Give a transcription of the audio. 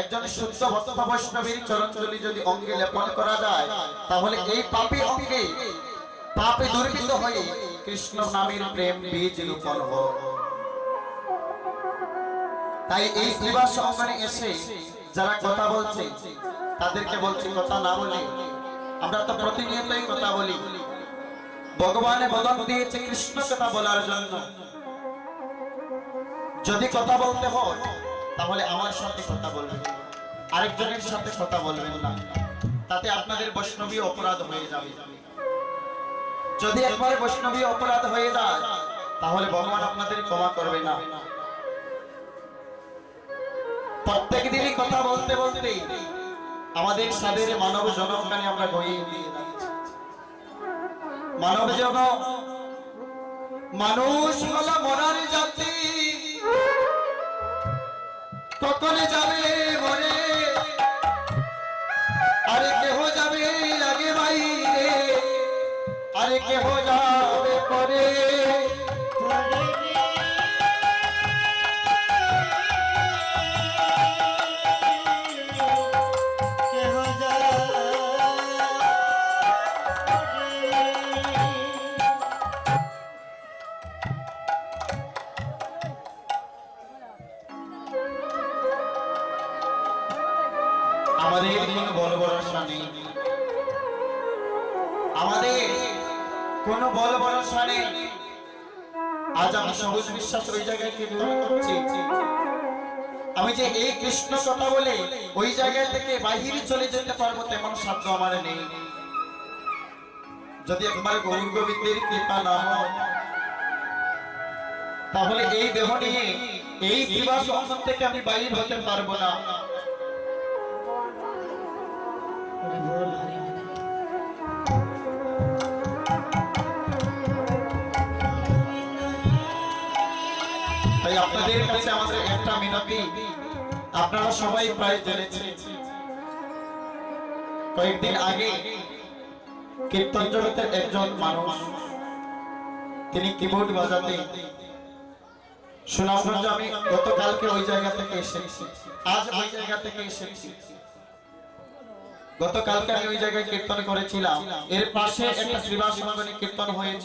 একজন শুদ্ধ ভক্ত বৈষ্ণবীর চরণজলি যদি অঙ্গে লেপন করা যায়, তাহলে এই পাপী অঙ্গে পাপে দুর্বৃত হয়ে কৃষ্ণ নামের প্রেম বীজ রোপণ হয় তাই এই সেবা সঙ্গনে এসে যারা কথা বলছে, তাদেরকে বলছি, কথা না বলে, আমরা তো প্রতিনিয়তই কথা বলি। ভগবানে বদন দিয়েছে কৃষ্ণ কথা বলার জন্য। যদি কথা বলতে হয় তাহলে আমার সাথে কথা বলবেন আরেকজনের সাথে কথা বলবেন না। তাতে আপনাদের বৈষ্ণবী অপরাধ হয়ে যাবে। যদি একবারে বৈষ্ণবী অপরাধ হয়ে যায়, তাহলে ভগবান আপনাদের ক্ষমা করবে না। প্রত্যেক দিনই কথা বলতে বলতে আমাদের সাদের মানব জনকানে আমরা গিয়ে দিয়ে। মানব জন মানুষ হলো কখন যাবে মনে আরে কেহ যাবে আগে বাইরে। আরে কেহ আমাদের বল ভরসা নেই আমাদের কোনো বল ভরসা নেই আজ আমি সবুজ বিশ্বাস ওই জায়গায় কীর্তন করছি। আমি যে এই কৃষ্ণ কথা বলে ওই জায়গা থেকে বাহিরে চলে যেতে পারব তেমন সাধ্য আমার নেই। যদি একবার গৌর গোবিন্দের কৃপা না হয়, তাহলে এই দেহ নিয়ে এই সংসদ থেকে আমি বাইর হতে পারব না। আপনারা সবাই প্রায় জেনেছেন। কয়েকদিন আগে কীর্তন জগতের একজন মানুষ, তিনি কিবোর্ড বাজাতে। সুনামগঞ্জ আমি গতকালকে ওই জায়গা থেকে এসেছি। আজ ওই জায়গা থেকে এসেছি। গতকালকে আমি ওই জায়গায় কীর্তন করেছিলাম। এর পাশে একটা শ্রীবাস কীর্তন হয়েছে।